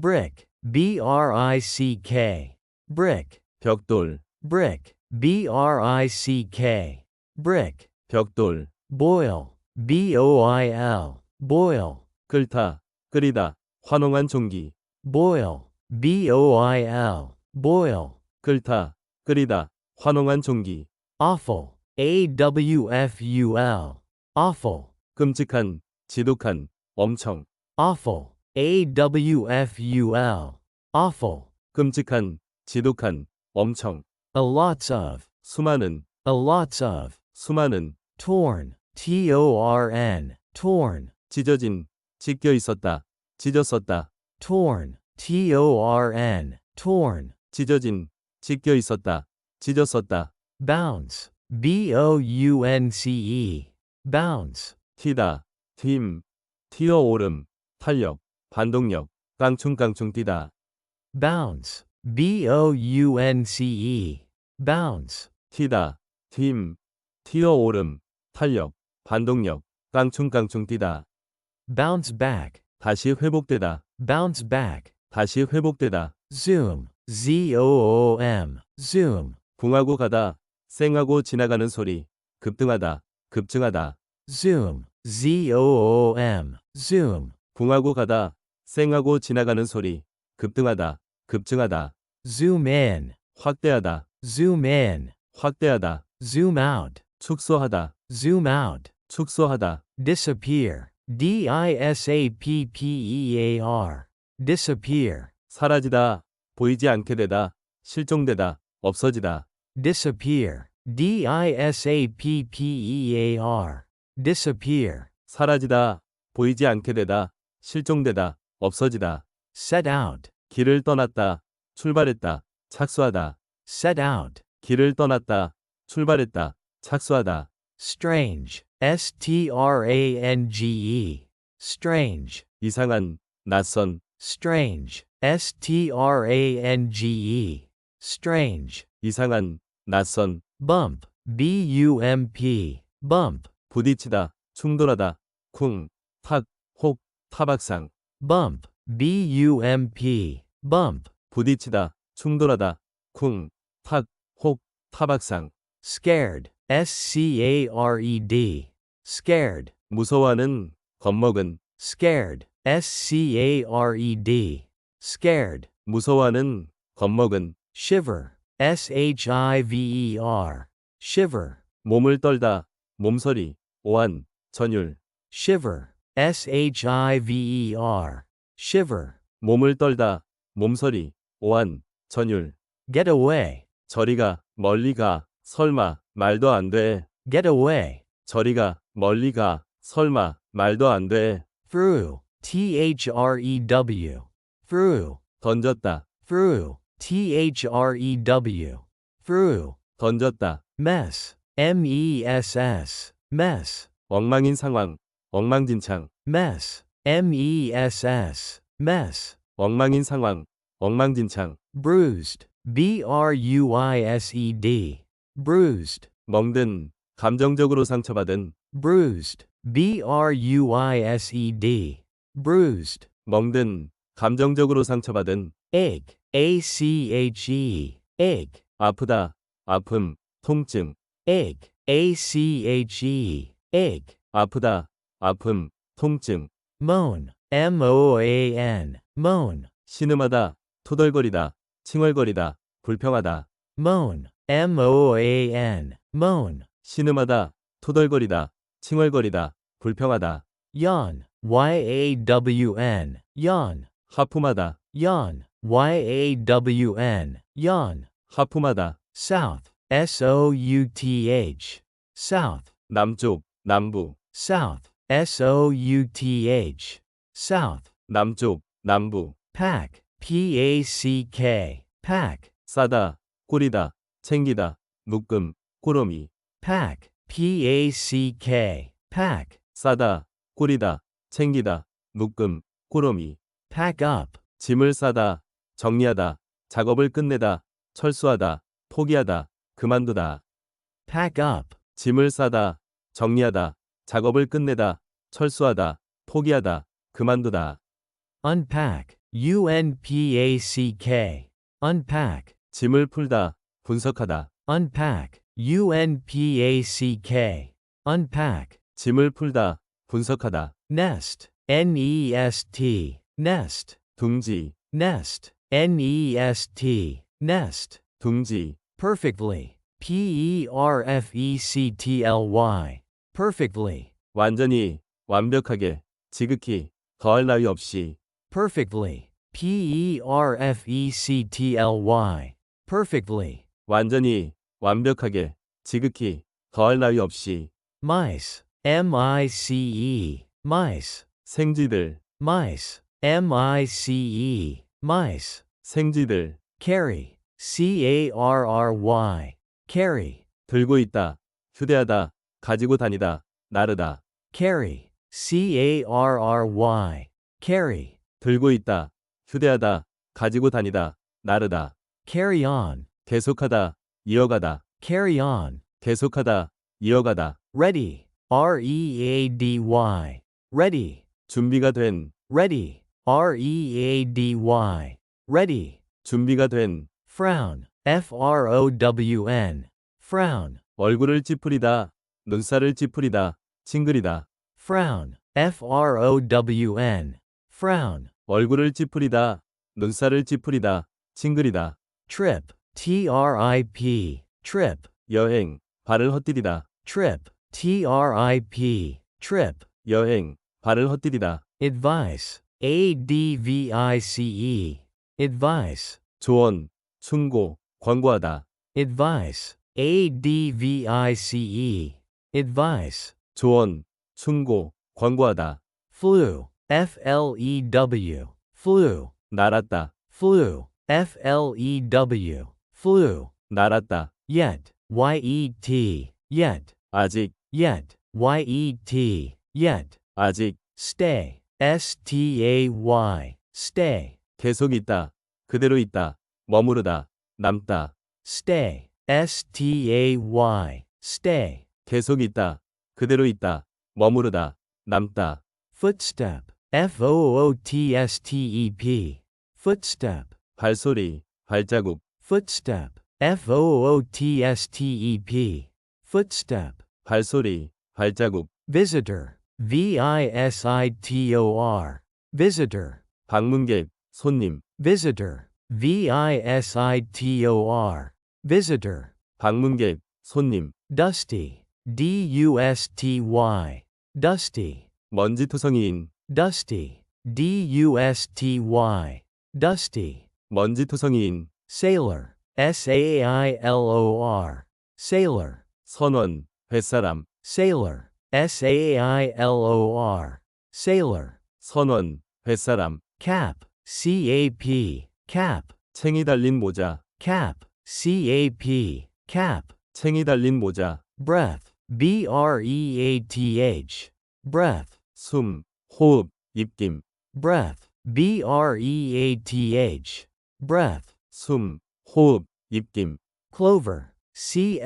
brick, B R I C K, brick, 벽돌, brick, B R I C K, brick, 벽돌, boil, B O I L, boil, 끓다, 끓이다, 환홍한 종기, boil, B O I L, boil, 끓다, 끓이다, 환홍한 종기, awful, A W F U L, awful, 끔찍한, 지독한, 엄청, awful, A W F U L, awful, 끔찍한, 지독한, 엄청, a lots of, 수많은, a lots of, 수많은, torn, T O R N, torn, 찢어진, 찢겨 있었다, 찢었었다, torn, T O R N, torn, 찢어진, 찢겨 있었다, 찢었었다, bounce, B O U N C E, bounce, 튀다, 팀, 튀어오름, 탄력, 반동력, 깡충깡충 뛰다, bounce, B O U N C E, bounce, 튀다, 팀, 튀어오름, 탄력, 반동력, 깡충깡충 뛰다, bounce back, 다시 회복되다, bounce back, 다시 회복되다, zoom, Z O O M, zoom, 궁하고 가다, 쌩하고 지나가는 소리, 급등하다, 급증하다, zoom, Z O O M, zoom, 궁하고 가다, 쌩하고 지나가는 소리, 급등하다, 급증하다, zoom in, 확대하다, zoom in, 확대하다, zoom out, 축소하다, zoom out, 축소하다, disappear, D I S A P P E A R, disappear, 사라지다, 보이지 않게 되다, 실종되다, 없어지다, disappear, D I S A P P E A R, disappear, 사라지다, 보이지 않게 되다, 실종되다, 없어지다, set out, 길을 떠났다, 출발했다, 착수하다, set out, 길을 떠났다, 출발했다, 착수하다, strange, S T R A N G E, strange, 이상한, 낯선, strange, S T R A N G E, strange, 이상한, 낯선, bump, B U M P, bump, 부딪히다, 충돌하다, 쿵, 탁, 혹, 타박상, bump, B U M P, bump, 부딪히다, 충돌하다, 쿵, 탁, 혹, 타박상, scared, S C A R E D, scared, 무서워하는, 겁먹은, scared, S C A R E D, scared, 무서워하는, 겁먹은, shiver, S H I V E R, shiver, 몸을 떨다, 몸서리, 오한, 전율, shiver, S H I V E R, shiver, 몸을 떨다, 몸서리, 오한, 전율, get away, 저리가, 멀리 가, 설마, 말도 안 돼, get away, 저리가, 멀리 가, 설마, 말도 안 돼, through, T H R E W, through, 던졌다, through, T H R E W, through, 던졌다, mess, M E S S, mess, 엉망인 상황, 엉망진창, mess, M E S S, mess, 엉망인 상황, 엉망진창, bruised, B R U I S E D, bruised, 멍든, 감정적으로 상처받은, bruised, B R U I S E D, bruised, 멍든, 감정적으로 상처받은, ache, A C H E, ache, 아프다, 아픔, 통증, ache, A C H E, ache, 아프다, 아픔, 통증, moan, M O A N, moan, 신음하다, 토덜거리다, 칭얼거리다, 불평하다, moan, M O A N, moan, 신음하다, 토덜거리다, 칭얼거리다, 불평하다, yawn, Y A W N, yawn, 하품하다, yawn, Y A W N, yawn, 하품하다, south, S O U T H, south, 남쪽, 남부, south, S O U T H, south, 남쪽, 남부, pack, P A C K, pack, 싸다, 꾸리다, 챙기다, 묶음, 꾸러미, pack, P A C K, pack, 싸다, 꾸리다, 챙기다, 묶음, 꾸러미, pack up, 짐을 싸다, 정리하다, 작업을 끝내다, 철수하다, 포기하다, 그만두다, pack up, 짐을 싸다, 정리하다, 작업을 끝내다, 철수하다, 포기하다, 그만두다, unpack, unpack, unpack, 짐을 풀다, 분석하다, unpack, unpack, unpack, 짐을 풀다, 분석하다, nest, nest, nest, 둥지, nest, nest, nest, 둥지, perfectly, E p-e-r-f-e-c-t-l-y, perfectly, 완전히, 완벽하게, 지극히, 더할 나위 없이, perfectly, E p-e-r-f-e-c-t-l-y, perfectly, 완전히, 완벽하게, 지극히, 더할 나위 없이, mice, m-i-c-e, mice, 생쥐들, mice, m-i-c-e, mice, 생쥐들, carry, c-a-r-r-y, carry, 들고 있다, 휴대하다, 가지고 다니다, 나르다, carry, c-a-r-r-y, carry, 들고 있다, 휴대하다, 가지고 다니다, 나르다, carry on, 계속하다, 이어가다, carry on, 계속하다, 이어가다, ready, R-E-A-D-Y, ready, 준비가 된, ready, R-E-A-D-Y, ready, 준비가 된, frown, F-R-O-W-N, frown, 얼굴을 찌푸리다, 눈살을 찌푸리다, 찡그리다, frown, F-R-O-W-N, frown, 얼굴을 찌푸리다, 눈살을 찌푸리다, 찡그리다, trip, T-R-I-P, trip, 여행, 발을 헛디디다, trip, T-R-I-P, trip, 여행, 발을 헛디디다, advice, A-D-V-I-C-E, advice, 조언, 충고, 권고하다, advice, A-D-V-I-C-E, advice, 조언, 충고, 권고하다, flu, F-L-E-W, flu, 날았다, flu, F-L-E-W, flu, 날았다, yet, Y-E-T, yet, 아직, yet, Y-E-T, yet, 아직, stay, S-T-A-Y, stay, 계속 있다, 그대로 있다, 머무르다, 남다, stay, S-T-A-Y, stay, 계속 있다, 그대로 있다, 머무르다, 남다, footstep, F-O-O-T-S-T-E-P, footstep, 발소리, 발자국, footstep, F-O-O-T-S-T-E-P, footstep, 발소리, 발자국, visitor, V-I-S-I-T-O-R, visitor, 방문객, 손님, visitor, V-I-S-I-T-O-R, visitor, 방문객, 손님, dusty, D-U-S-T-Y, dusty, 먼지투성이인, dusty, D-U-S-T-Y, dusty, 먼지투성이인, sailor, S-A-I-L-O-R, sailor, 선원, 뱃사람, sailor, S-A-I-L-O-R, sailor, 선원, 뱃사람, cap, C-A-P, cap, 챙이 달린 모자, cap, C-A-P, cap, 챙이 달린 모자, breath, B-R-E-A-T-H, breath, 숨, 호흡, 입김, breath, B-R-E-A-T-H, breath, 숨, 호흡, 입김, clover, C-L-O-V-E-R,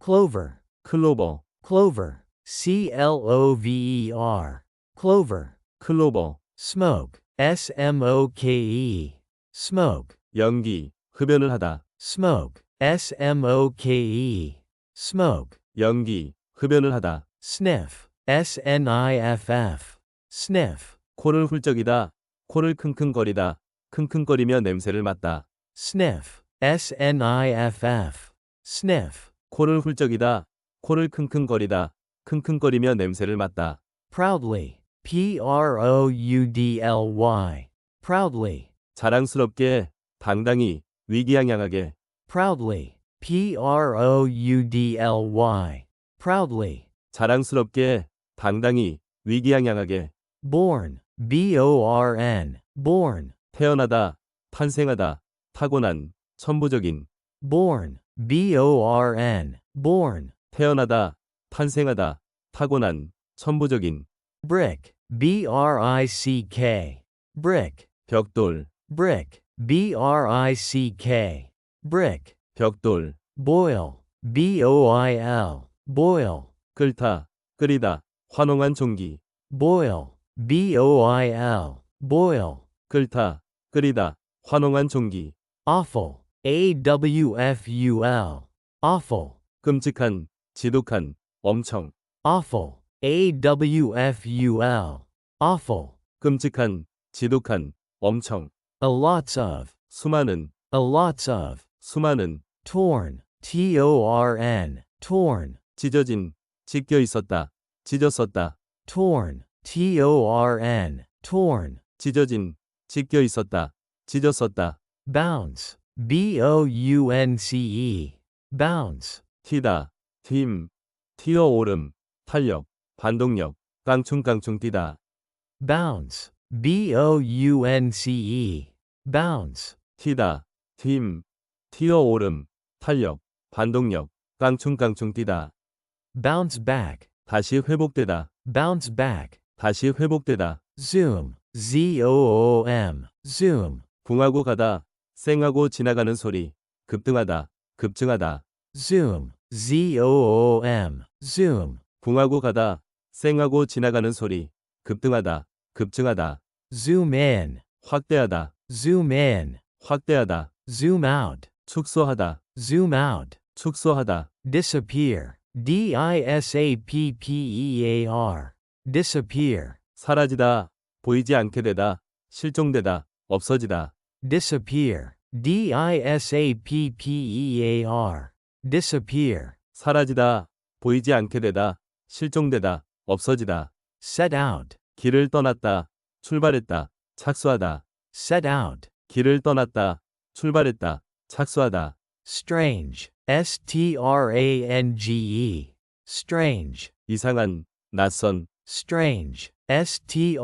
clover, 클로버, clover, C-L-O-V-E-R, clover, 클로버, smoke, S-M-O-K-E, smoke, 연기, 흡연을 하다, smoke, S-M-O-K-E, smoke, 연기, 흡연을 하다, sniff, S-N-I-F-F, sniff, 코를 훌쩍이다, 코를 킁킁거리다, 킁킁거리며 냄새를 맡다, sniff, S-N-I-F-F, sniff, 코를 훌쩍이다, 코를 킁킁거리다, 킁킁거리며 냄새를 맡다, proudly, P-R-O-U-D-L-Y, proudly, 자랑스럽게, 당당히, 위기양양하게, proudly, P-R-O-U-D-L-Y, proudly, 자랑스럽게, 당당히, 위기양양하게, born, B-O-R-N, born, 태어나다, 탄생하다, 타고난, 천부적인, born, B-O-R-N, born, 태어나다, 탄생하다, 타고난, 천부적인, brick, B-R-I-C-K, brick, 벽돌, brick, B-R-I-C-K, brick, 벽돌, boil, B-O-I-L, boil, 끓다, 끓이다, 환홍한 종기, boil, B-O-I-L, boil, 끓다, 끓이다, 환홍한 종기, awful, awful, awful, 끔찍한, 지독한, 엄청, awful, awful, awful, 끔찍한, 지독한, 엄청, a lots of, 수많은, a lots of, 수많은, torn, T-O-R-N, torn, 찢어진, 찢겨 있었다, 찢었었다, torn, T-O-R-N, torn, 찢어진, 찢겨 있었다, 찢었었다, bounce, B-O-U-N-C-E, bounce, 튀다, 팀, 튀어오름, 탄력, 반동력, 깡충깡충 뛰다, bounce, B-O-U-N-C-E, bounce, 튀다, 팀, 튀어오름, 탄력, 반동력, 깡충깡충 뛰다, bounce back, 다시 회복되다, bounce back, 다시 회복되다, zoom, Z-O-O-M, zoom, 붕하고 가다, 쌩하고 지나가는 소리, 급등하다, 급증하다, zoom, Z-O-O-M, zoom, 붕하고 가다, 쌩하고 지나가는 소리, 급등하다, 급증하다, zoom in, 확대하다, zoom in, 확대하다, zoom out, 축소하다, zoom out, 축소하다, disappear, D-I-S-A-P-P-E-A-R, disappear, 사라지다, 보이지 않게 되다, 실종되다, 없어지다, disappear, D-I-S-A-P-P-E-A-R, disappear, 사라지다, 보이지 않게 되다, 실종되다, 없어지다, set out, 길을 떠났다, 출발했다, 착수하다, set out, 길을 떠났다, 출발했다, 착수하다, strange, S-T-R-A-N-G-E, strange, 이상한, 낯선, strange, S-T-R-A-N-G-E,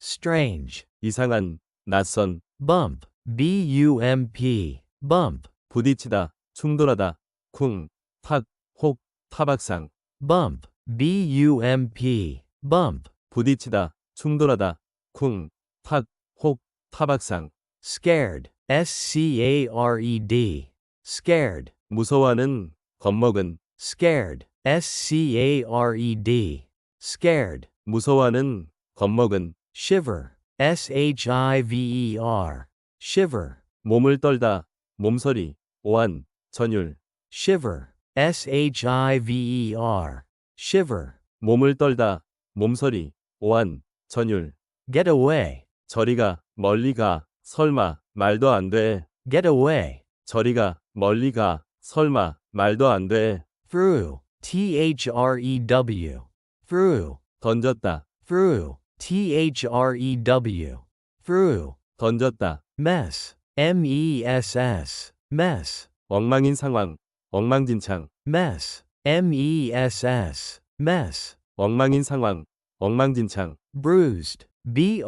strange, 이상한, 낯선, bump, B-U-M-P, bump, 부딪히다, 충돌하다, 쿵, 탁, 혹, 타박상, bump, B-U-M-P, bump, 부딪히다, 충돌하다, 쿵, 탁, 혹, 타박상, scared, S-C-A-R-E-D, scared, 무서워하는, 겁먹은, scared, S-C-A-R-E-D, scared, 무서워하는, 겁먹은, shiver, S-H-I-V-E-R, shiver, 몸을 떨다, 몸서리, 오한, 전율, shiver, S-H-I-V-E-R, shiver, 몸을 떨다, 몸서리, 오한, 전율, get away, 저리가, 멀리 가, 설마, 말도 안 돼, get away, 저리가, 멀리 가, 설마, 말도 안 돼, through, T-H-R-E-W, through, 던졌다, through, T-H-R-E-W, through, 던졌다, mess, M-E-S-S, mess, 엉망인 상황, 엉망진창, mess, M-E-S-S, mess, 엉망인 상황, 엉망진창, bruised, B-R-U-I-S-E-D,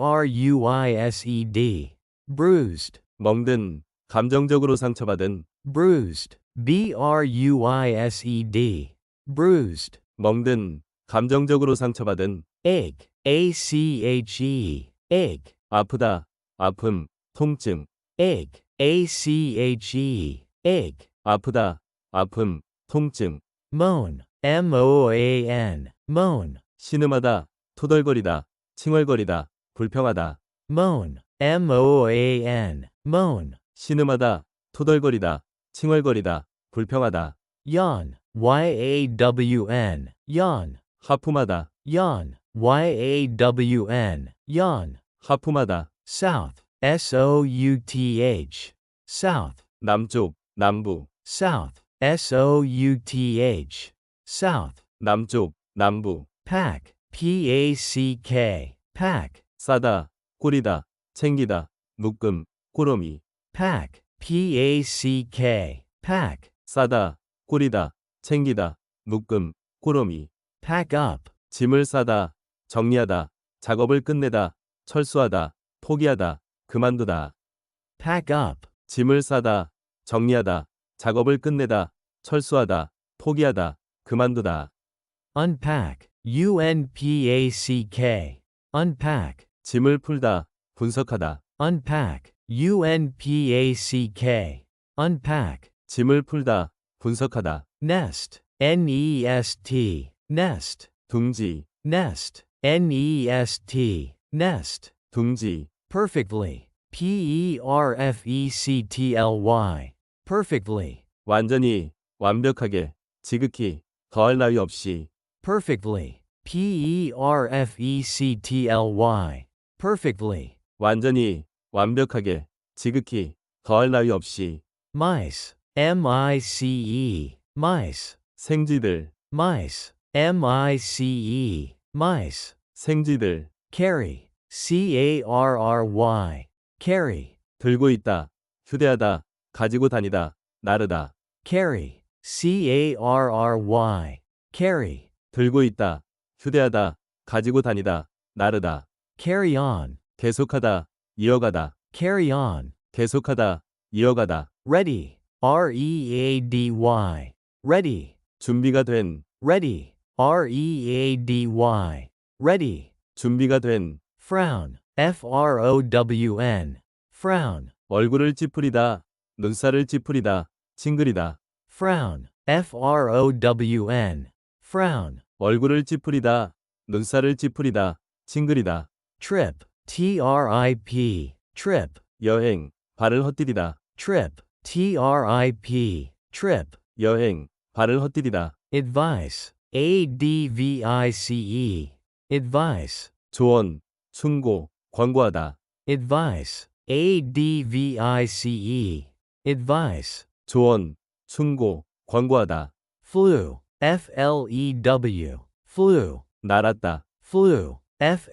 bruised, 멍든, 감정적으로 상처받은, bruised, B-R-U-I-S-E-D, bruised, 멍든, 감정적으로 상처받은, ache, A-C-H-E, ache, 아프다, 아픔, 통증, ache, A-C-H-E, ache, 아프다, 아픔, 통증, moan, M-O-A-N, moan, 신음하다, 토덜거리다, 칭얼거리다, 불평하다, moan, M-O-A-N, moan, 신음하다, 토덜거리다, 칭얼거리다, 불평하다, yawn, Y-A-W-N, yawn, 하품하다, yawn, Y-A-W-N, yawn, 하품하다, south, S-O-U-T-H, south, 남쪽, 남부, south, S-O-U-T-H, south, 남쪽, 남부, pack, P-A-C-K, pack, 싸다, 꾸리다, 챙기다, 묶음, 꾸러미, pack, P-A-C-K, pack, 싸다, 꾸리다, 챙기다, 묶음, 꾸러미, pack up, 짐을 싸다, 정리하다, 작업을 끝내다, 철수하다, 포기하다, 그만두다, pack up, 짐을 싸다, 정리하다, 작업을 끝내다, 철수하다, 포기하다, 그만두다, unpack, U-N-P-A-C-K, unpack, 짐을 풀다, 분석하다, unpack, U-N-P-A-C-K, unpack, 짐을 풀다, 분석하다, nest, N-E-S-T, nest, 둥지, nest, N-E-S-T, nest, 둥지, perfectly, P E R F E C T L Y, perfectly, 완전히, 완벽하게, 지극히, 더할 나위 없이, perfectly, P E R F E C T L Y, perfectly, 완전히, 완벽하게, 지극히, 더할 나위 없이, mice, M I C E, mice, 생쥐들, mice, M I C E, mice, 생쥐들, carry, C A R R Y, carry, 들고 있다, 휴대하다, 가지고 다니다, 나르다, carry, C A R R Y, carry, 들고 있다, 휴대하다, 가지고 다니다, 나르다, carry on, 계속하다, 이어가다, carry on, 계속하다, 이어가다, ready, R E A D Y, ready, 준비가 된, ready, R E A D Y, ready, 준비가 된, frown, F R O W N, frown, 얼굴을 찌푸리다, 눈살을 찌푸리다, 찡그리다, frown, F R O W N, frown, 얼굴을 찌푸리다, 눈살을 찌푸리다, 찡그리다, trip, T R I P, trip, 여행, 발을 헛디디다, trip, T R I P, trip, 여행, 발을 헛디디다, advice, A D V I C E, advice, 조언, 충고, 권고하다, advice, A D V I C E, advice, 조언, 충고, 권고하다, flu, F L E W, flu, 날았다, flu, F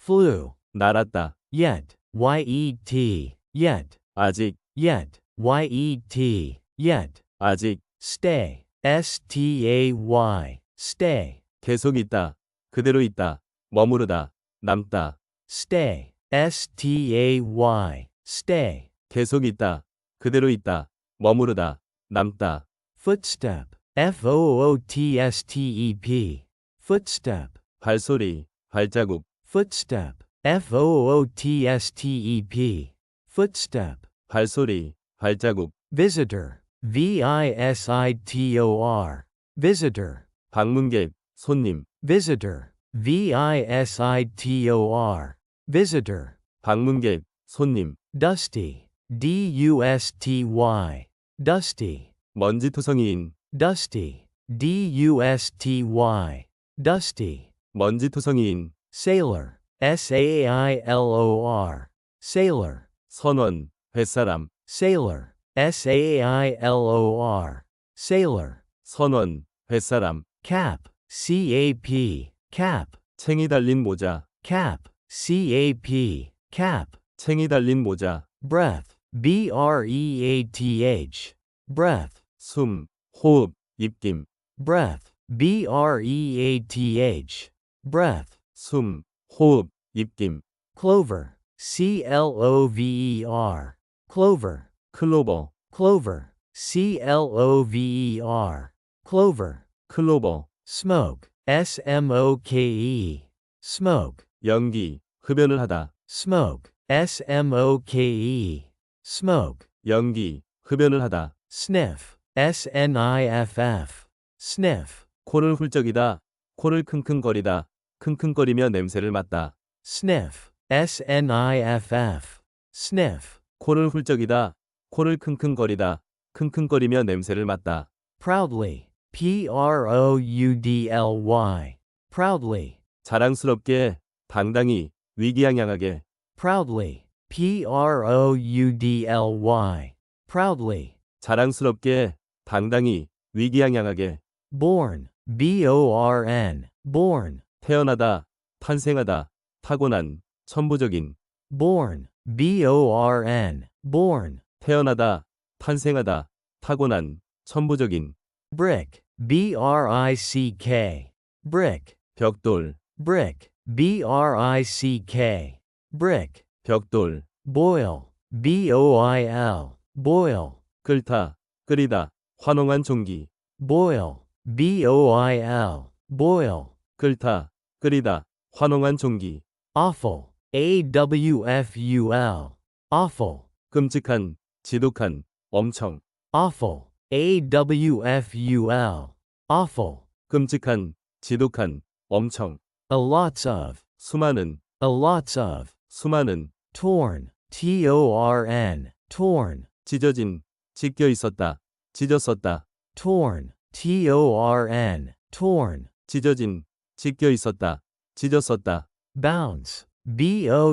E flu, 날았다, yet, Y E T, yet, 아직, yet, Y E T, yet, 아직, stay, S T A Y, stay, 계속 있다, 그대로 있다, 머무르다, 남다, stay, S T A Y, stay, 계속 있다, 그대로 있다, 머무르다, 남다, footstep, F O O T S T E P, footstep, 발소리, 발자국, footstep, F O O T S T E P, footstep, 발소리, 발자국, visitor, V I S I T O R, visitor, 방문객, 손님, visitor, V I S I T O R, visitor, 방문객, 손님, dusty, D U S T Y, dusty, 먼지투성이인, dusty, D U S T Y, dusty, 먼지투성이인, sailor, S A I L O R, sailor, 선원, 뱃사람, sailor, S A I L O R, sailor, 선원, 뱃사람, cap, C A P, cap, 챙이 달린 모자, cap, C A P, cap, 챙이 달린 모자, breath, B R E A T H, breath, 숨, 호흡, 입김, breath, B R E A T H, breath, 숨, 호흡, 입김, clover, C L O V E R, clover, 클로버, clover, C L O V E R, clover, 클로버, smoke, S M O K E, smoke, 연기, 흡연을 하다, smoke, S M O K E, smoke, 연기, 흡연을 하다, sniff, S N I F F, sniff, 코를 훌쩍이다, 코를 킁킁거리다, 킁킁거리며 냄새를 맡다, sniff, S N I F F, sniff, 코를 훌쩍이다, 코를 킁킁거리다, 킁킁거리며 냄새를 맡다, proudly, P R O U D L Y, proudly, 자랑스럽게, 당당히, 위기양양하게, proudly, P R O U D L Y, proudly, 자랑스럽게, 당당히, 위기양양하게, born, B O R N, born, 태어나다, 탄생하다, 타고난, 천부적인, born, B O R N, born, 태어나다, 탄생하다, 타고난, 천부적인, brick, B R I C K, brick, 벽돌, brick, B R I C K, brick, 벽돌, boil, B O I L, boil, 끓다, 끓이다, 환홍한 종기, boil, B O I L, boil, 끓다, 끓이다, 환홍한 종기, awful, A W F U L, awful, 끔찍한, 지독한, 엄청, awful, A W F U L, awful, 끔찍한, 지독한, 엄청, a lots of, 수많은, a lots of, 수많은, torn, T-O-R-N, torn, 찢어진, 찢겨 있었다, 찢었었다, torn, T-O-R-N, torn, 찢어진, 찢겨 있었다, 찢었었다, bounce, B-O-U-N-C-E,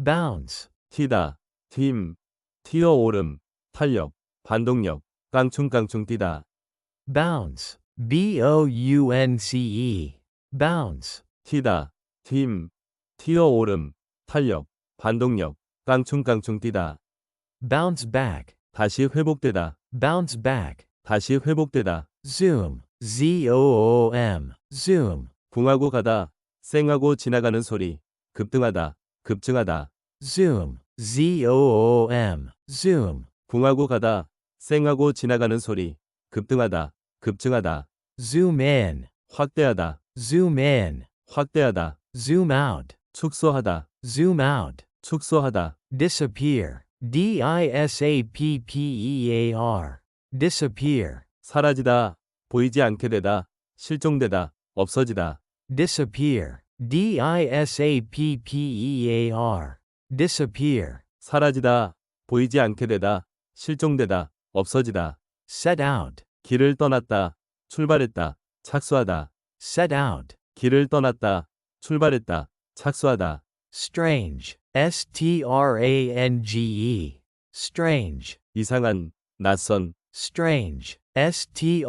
bounce, 튀다, 팀, 튀어오름, 탄력, 반동력, 깡충깡충 뛰다, bounce, B-O-U-N-C-E, bounce, 튀다, 팀, 튀어오름, 탄력, 반동력, 깡충깡충 뛰다, bounce back, 다시 회복되다, bounce back, 다시 회복되다, zoom, Z-O-O-M, zoom, 궁하고 가다, 쌩하고 지나가는 소리, 급등하다, 급증하다, zoom, Z-O-O-M, zoom, 궁하고 가다, 쌩하고 지나가는 소리, 급등하다, 급증하다, zoom in, 확대하다, zoom in, 확대하다, zoom out, 축소하다, zoom out, 축소하다, disappear, D-I-S-A-P-P-E-A-R, disappear, 사라지다, 보이지 않게 되다, 실종되다, 없어지다, disappear, D-I-S-A-P-P-E-A-R, disappear, 사라지다, 보이지 않게 되다, 실종되다, 없어지다, set out, 길을 떠났다, 출발했다, 착수하다, set out, 길을 떠났다, 출발했다, 착수하다, strange, S-T-R-A-N-G-E, strange, 이상한, 낯선, strange, S-T-R-A-N-G-E,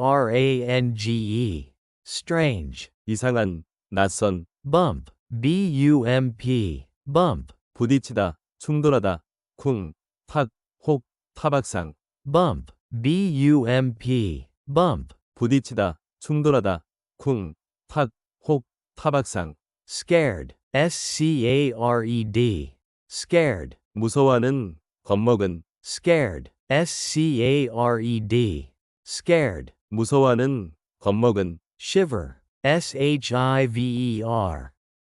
strange, 이상한, 낯선, bump, B-U-M-P, bump, 부딪히다, 충돌하다, 쿵, 탁, 혹, 타박상, bump, B-U-M-P, bump, 부딪히다, 충돌하다, 쿵, 탁, 혹, 타박상, scared, S-C-A-R-E-D, scared, 무서워하는, 겁먹은, scared, S-C-A-R-E-D, scared, 무서워하는, 겁먹은, shiver, S-H-I-V-E-R,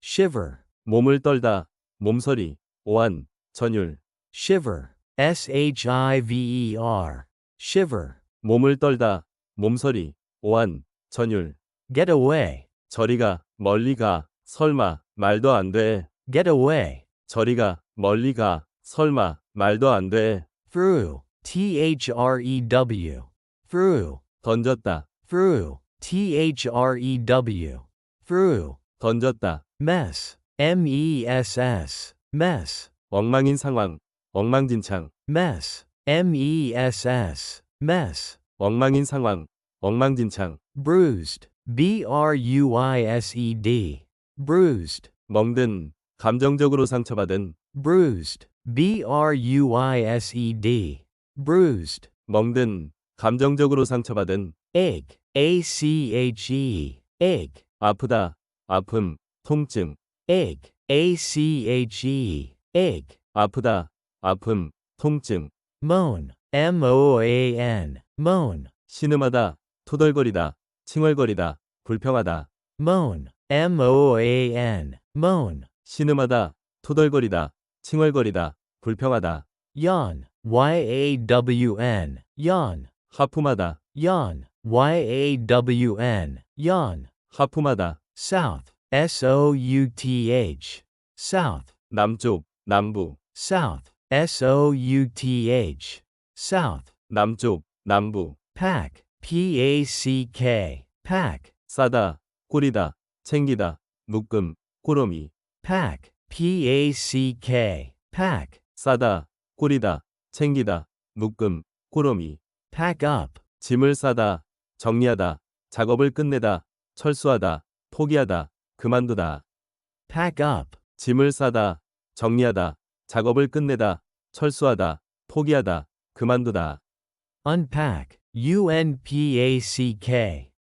shiver, 몸을 떨다, 몸서리, 오한, 전율, shiver, S-H-I-V-E-R, shiver, 몸을 떨다, 몸서리, 오한, 전율, get away, 저리가, 멀리가, 설마, 말도 안 돼, get away, 저리가, 멀리가, 설마, 말도 안 돼, through, T-H-R-E-W, through, 던졌다, through, T-H-R-E-W, through, 던졌다, mess, M-E-S-S, mess, 엉망인 상황, 엉망진창, mess, M-E-S-S, mess, 엉망인 상황, 엉망진창, bruised, B-R-U-I-S-E-D, bruised, 멍든, 감정적으로 상처받은, bruised, B-R-U-I-S-E-D, bruised, 멍든, 감정적으로 상처받은, ache, A-C-H-E, ache, 아프다, 아픔, 통증, ache, A-C-H-E, ache, 아프다, 아픔, 통증, moan, M-O-A-N, moan, 신음하다, 토덜거리다, 칭얼거리다, 불평하다, moan, M-O-A-N, moan, 신음하다, 토덜거리다, 칭얼거리다, 불평하다, yawn, Y-A-W-N, yawn, 하품하다, yawn, Y-A-W-N, yawn, 하품하다, south, S-O-U-T-H, south, 남쪽, 남부, south, S-O-U-T-H, south, 남쪽, 남부, pack, P-A-C-K, pack, 싸다, 꾸리다, 챙기다, 묶음, 꾸러미, pack, P-A-C-K, pack, 싸다, 꾸리다, 챙기다, 묶음, 꾸러미, pack up, 짐을 싸다, 정리하다, 작업을 끝내다, 철수하다, 포기하다, 그만두다, pack up, 짐을 싸다, 정리하다, 작업을 끝내다, 철수하다, 포기하다, 그만두다, unpack, U-N-P-A-C-K,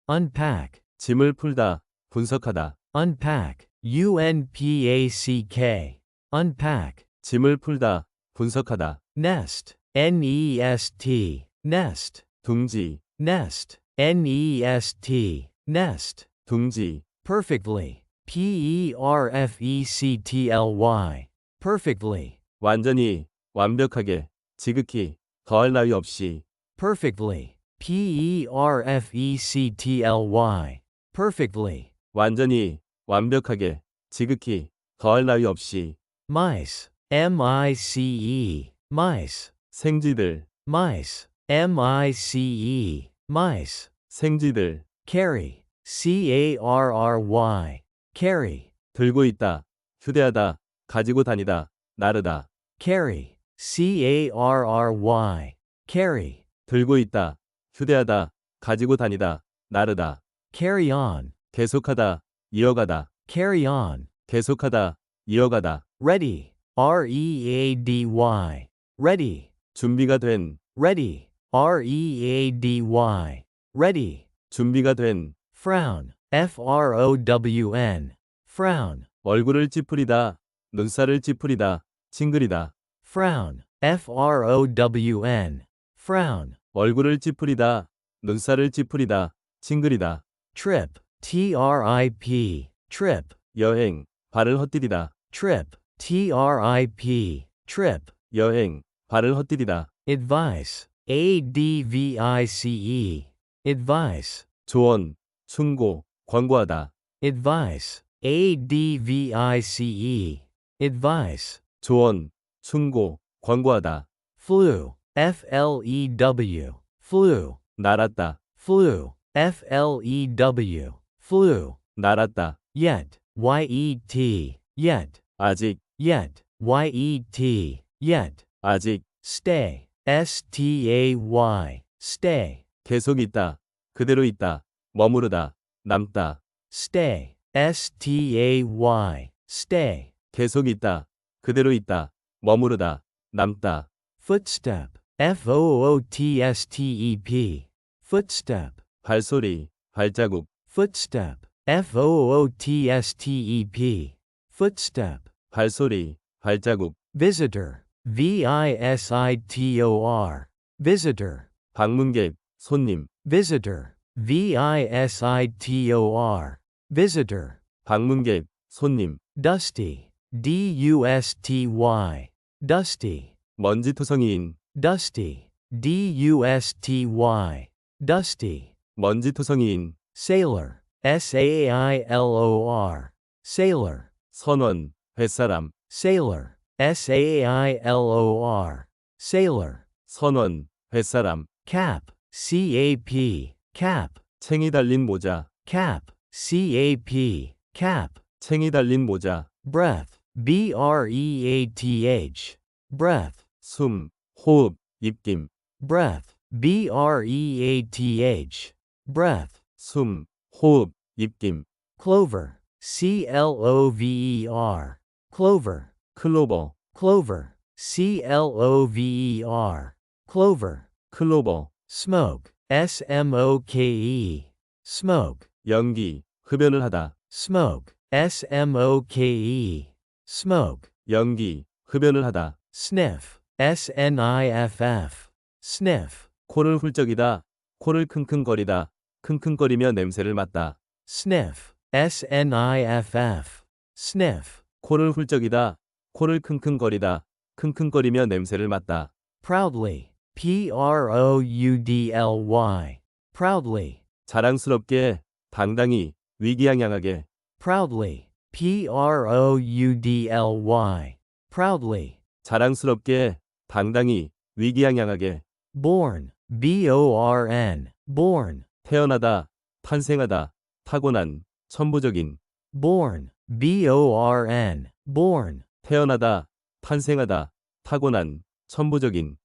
unpack, 짐을 풀다, 분석하다, unpack, U-N-P-A-C-K, unpack, 짐을 풀다, 분석하다, nest, N-E-S-T, nest, 둥지, nest, N-E-S-T, nest, 둥지, perfectly, E P-E-R-F-E-C-T-L-Y, perfectly, 완전히, 완벽하게, 지극히, 더할 나위 없이, perfectly, E P-E-R-F-E-C-T-L-Y, perfectly, 완전히, 완벽하게, 지극히, 더할 나위 없이, mice, M-I-C-E, mice, 생쥐들, mice, M-I-C-E, mice, 생쥐들, carry, C-A-R-R-Y, carry, 들고 있다, 휴대하다, 가지고 다니다, 나르다, carry, C-A-R-R-Y, carry, 들고 있다, 휴대하다, 가지고 다니다, 나르다, carry on, 계속하다, 이어가다, carry on, 계속하다, 이어가다, ready, R-E-A-D-Y, ready, 준비가 된, ready, R-E-A-D-Y, ready, 준비가 된, frown, F-R-O-W-N, frown, 얼굴을 찌푸리다, 눈살을 찌푸리다, 찡그리다, frown, F-R-O-W-N, frown, 얼굴을 찌푸리다, 눈살을 찌푸리다, 찡그리다, trip, T-R-I-P, trip, 여행, 발을 헛디디다, trip, T-R-I-P, trip, 여행, 발을 헛디디다, advice, A-D-V-I-C-E, advice, 조언, 충고, 권고하다, advice, A-D-V-I-C-E, advice, 조언, 충고, 권고하다, flu, F-L-E-W, flu, 날았다, flu, F-L-E-W, flu, 날았다, yet, Y-E-T, yet, 아직, yet, Y-E-T, yet, 아직, stay, S-T-A-Y, stay, 계속 있다, 그대로 있다, 머무르다, 남다, stay, S-T-A-Y, stay, 계속 있다, 그대로 있다, 머무르다, 남다, footstep, F-O-O-T-S-T-E-P, footstep, 발소리, 발자국, footstep, F-O-O-T-S-T-E-P, footstep, 발소리, 발자국, visitor, V-I-S-I-T-O-R, visitor, 방문객, 손님, visitor, V-I-S-I-T-O-R, visitor, 방문객, 손님, dusty, D-U-S-T-Y, dusty, 먼지투성이인, dusty, D-U-S-T-Y, dusty, 먼지투성이인, sailor, S-A-I-L-O-R, sailor, 선원, 뱃사람, sailor, S-A-I-L-O-R, sailor, 선원, 뱃사람, cap, C-A-P, cap, 챙이 달린 모자, cap, C-A-P, cap, 챙이 달린 모자, breath, B-R-E-A-T-H, breath, 숨, 호흡, 입김, breath, B-R-E-A-T-H, breath, 숨, 호흡, 입김, clover, C-L-O-V-E-R, clover, 클로버, clover, C-L-O-V-E-R, clover, 클로버, smoke, S-M-O-K-E, smoke, 연기, 흡연을 하다, smoke, S-M-O-K-E, smoke, 연기, 흡연을 하다, sniff, S-N-I-F-F, sniff, 코를 훌쩍이다, 코를 킁킁거리다, 킁킁거리며 냄새를 맡다, sniff, S-N-I-F-F, sniff, 코를 훌쩍이다, 코를 킁킁거리다, 킁킁거리며 냄새를 맡다, proudly, P-R-O-U-D-L-Y, proudly, 자랑스럽게, 당당히, 위기양양하게, proudly, P-R-O-U-D-L-Y, proudly, 자랑스럽게, 당당히, 위기양양하게, born, B-O-R-N, born, 태어나다, 탄생하다, 타고난, 천부적인, born, B-O-R-N, born, 태어나다, 탄생하다, 타고난, 천부적인,